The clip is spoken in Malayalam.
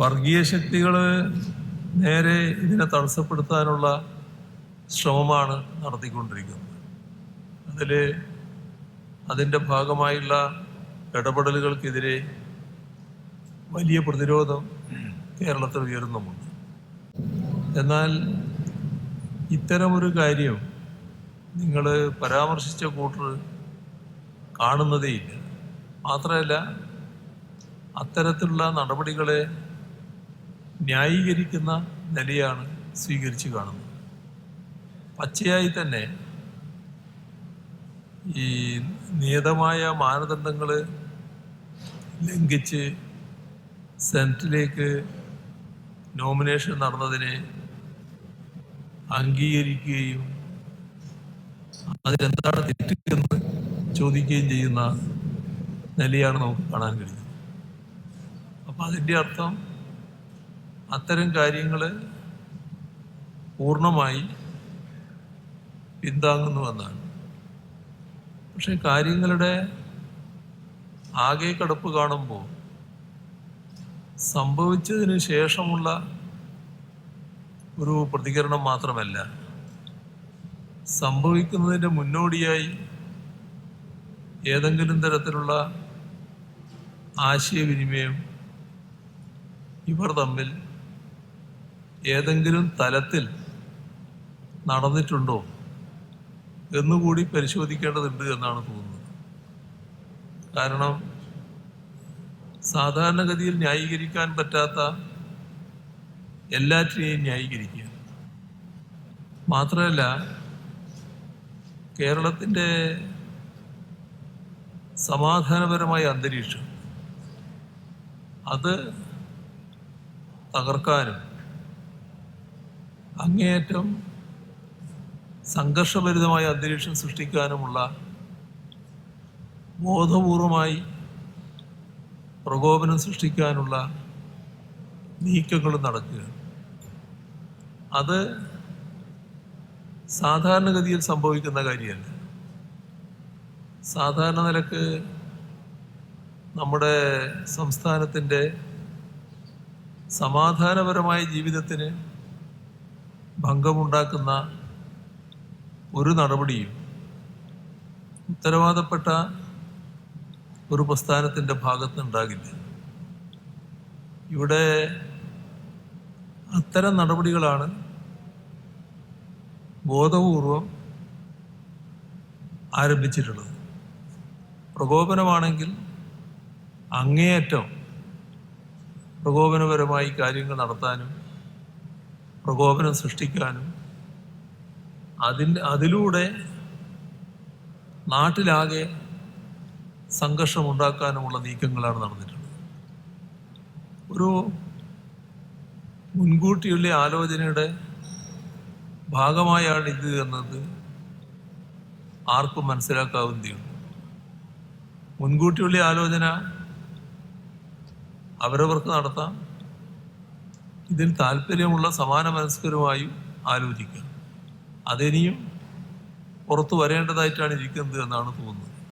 വർഗീയ ശക്തികൾ നേരെ ഇതിനെ തടസ്സപ്പെടുത്താനുള്ള ശ്രമമാണ് നടത്തിക്കൊണ്ടിരിക്കുന്നത്. അതിൽ അതിന്റെ ഭാഗമായുള്ള ഇടപെടലുകൾക്കെതിരെ വലിയ പ്രതിരോധം കേരളത്തിൽ ഉയരുന്നുമുണ്ട്. എന്നാൽ ഇത്തരമൊരു കാര്യം നിങ്ങൾ പരാമർശിച്ച കൂട്ടർ കാണുന്നതേയില്ല. മാത്രമല്ല അത്തരത്തിലുള്ള നടപടികളെ ന്യായീകരിക്കുന്ന നിലയാണ് സ്വീകരിച്ചു കാണുന്നത്. പച്ചയായി തന്നെ ഈ നിയതമായ മാനദണ്ഡങ്ങൾ ലംഘിച്ച് സെനറ്റിലേക്ക് നോമിനേഷൻ നടന്നതിനെ അംഗീകരിക്കുകയും അതിലെന്താണ് തെറ്റെന്ന് ചോദിക്കുകയും ചെയ്യുന്ന നിലയാണ് നമുക്ക് കാണാൻ കഴിയുന്നത്. അപ്പം അതിന്റെ അർത്ഥം അത്തരം കാര്യങ്ങൾ പൂർണമായി പിന്താങ്ങുന്നുവെന്നാണ്. പക്ഷെ കാര്യങ്ങളുടെ ആകെ കടപ്പ് കാണുമ്പോൾ സംഭവിച്ചതിന് ശേഷമുള്ള ഒരു പ്രതികരണം മാത്രമല്ല സംഭവിക്കുന്നതിന്റെ മുന്നോടിയായി ഏതെങ്കിലും തരത്തിലുള്ള ആശയവിനിമയം ഇവർ തമ്മിൽ ഏതെങ്കിലും തലത്തിൽ നടന്നിട്ടുണ്ടോ എന്നുകൂടി പരിശോധിക്കേണ്ടതുണ്ട് എന്നാണ് തോന്നുന്നത്. കാരണം സാധാരണഗതിയിൽ ന്യായീകരിക്കാൻ പറ്റാത്ത എല്ലാറ്റിനെയും ന്യായീകരിക്കുക. മാത്രമല്ല കേരളത്തിന്റെ സമാധാനപരമായ അന്തരീക്ഷം അത് തകർക്കാനും അങ്ങേയറ്റം സംഘർഷഭരിതമായ അന്തരീക്ഷം സൃഷ്ടിക്കാനുമുള്ള ബോധപൂർവമായി പ്രകോപനം സൃഷ്ടിക്കാനുള്ള നീക്കങ്ങൾ നടക്കുക അത് സാധാരണഗതിയിൽ സംഭവിക്കുന്ന കാര്യമല്ല. സാധാരണ നിലയ്ക്ക് നമ്മുടെ സംസ്ഥാനത്തിന്റെ സമാധാനപരമായ ജീവിതത്തിന് ഭംഗമുണ്ടാക്കുന്ന ഒരു നടപടിയും ഉത്തരവാദപ്പെട്ട ഒരു പ്രസ്ഥാനത്തിന്റെ ഭാഗത്ത് ഉണ്ടാകില്ല. ഇവിടെ അത്തരം നടപടികളാണ് ബോധപൂർവം ആരംഭിച്ചിട്ടുള്ളത്. പ്രകോപനമാണെങ്കിൽ അങ്ങേയറ്റം പ്രകോപനപരമായി കാര്യങ്ങൾ നടത്താനും പ്രകോപനം സൃഷ്ടിക്കാനും അതിൽ അതിലൂടെ നാട്ടിലാകെ സംഘർഷം ഉണ്ടാക്കാനുമുള്ള നീക്കങ്ങളാണ് നടന്നിട്ടുള്ളത്. ഒരു മുൻകൂട്ടിയുള്ള ആലോചനയുടെ ഭാഗമായാണ് ഇത് എന്നത് ആർക്കും മനസ്സിലാക്കാവുന്നതാണ് മുൻകൂട്ടിയുള്ള ആലോചന അവരവർക്ക് നടത്താം. ഇതിൽ താല്പര്യമുള്ള സമാന മനസ്കരുമായും ആലോചിക്കുക. അതിനിയും പുറത്തു വരേണ്ടതായിട്ടാണ് ഇരിക്കുന്നത് എന്നാണ് തോന്നുന്നത്.